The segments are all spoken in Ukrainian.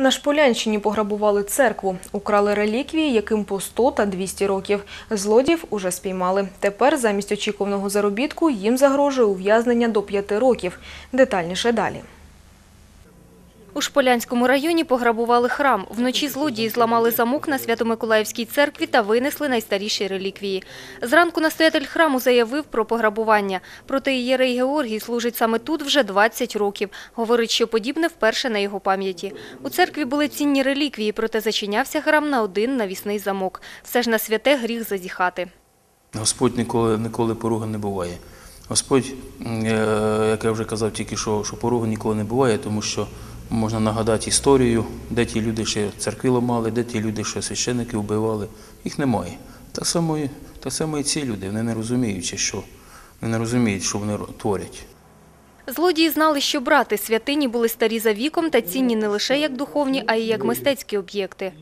На Шполянщині пограбували церкву, украли реліквії, яким по 100 та 200 років. Злодіїв уже спіймали. Тепер замість очікуваного заробітку їм загрожує ув'язнення до 5 років. Детальніше далі. У Шполянському районі пограбували храм. Вночі злодії зламали замок на Свято-Миколаївській церкві та винесли найстаріші реліквії. Зранку настоятель храму заявив про пограбування. Проте ієрей Георгій служить саме тут вже 20 років. Говорить, що подібне вперше на його пам'яті. У церкві були цінні реліквії, проте зачинявся храм на один навісний замок. Все ж на святе гріх зазіхати. Господь ніколи, ніколи поруги не буває. Господь, е, як я вже казав тільки що, що поруги ніколи не буває, тому що можна нагадати історію, де ті люди ще церкви ламали, де ті люди, що священники вбивали. Їх немає. Так само, і- так само і ці люди, вони не розуміють, що, вони не розуміють, що вони творять. Злодії знали, що брати святині були старі за віком та цінні не лише як духовні, а й як мистецькі об'єкти.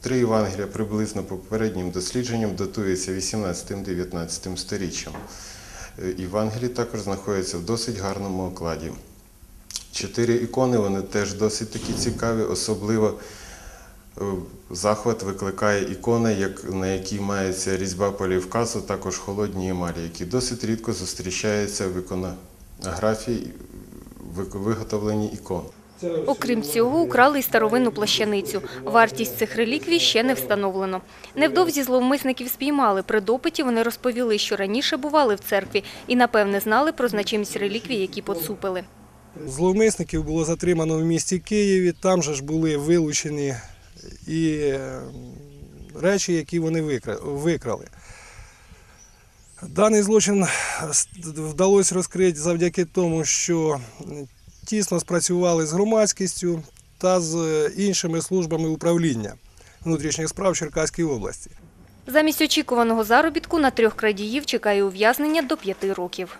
Три Євангелія приблизно по попереднім дослідженням датуються 18-19 сторіччям. Е, Євангелії також знаходяться в досить гарному окладі. Чотири ікони, вони теж досить такі цікаві, особливо е, захват викликає ікона, на якій мається різьба полівказу, також холодні емалі, які досить рідко зустрічаються в іконографії в виготовленні ікон. Окрім цього, украли й старовинну плащаницю. Вартість цих реліквій ще не встановлено. Невдовзі зловмисників спіймали. При допиті вони розповіли, що раніше бували в церкві і, напевне, знали про значимість реліквій, які поцупили. Зловмисників було затримано в місті Києві. Там же ж були вилучені і е, речі, які вони викрали. Даний злочин вдалося розкрити завдяки тому, що тісно спрацювали з громадськістю та з іншими службами управління внутрішніх справ Черкаської області. Замість очікуваного заробітку на трьох крадіїв чекає ув'язнення до п'яти років.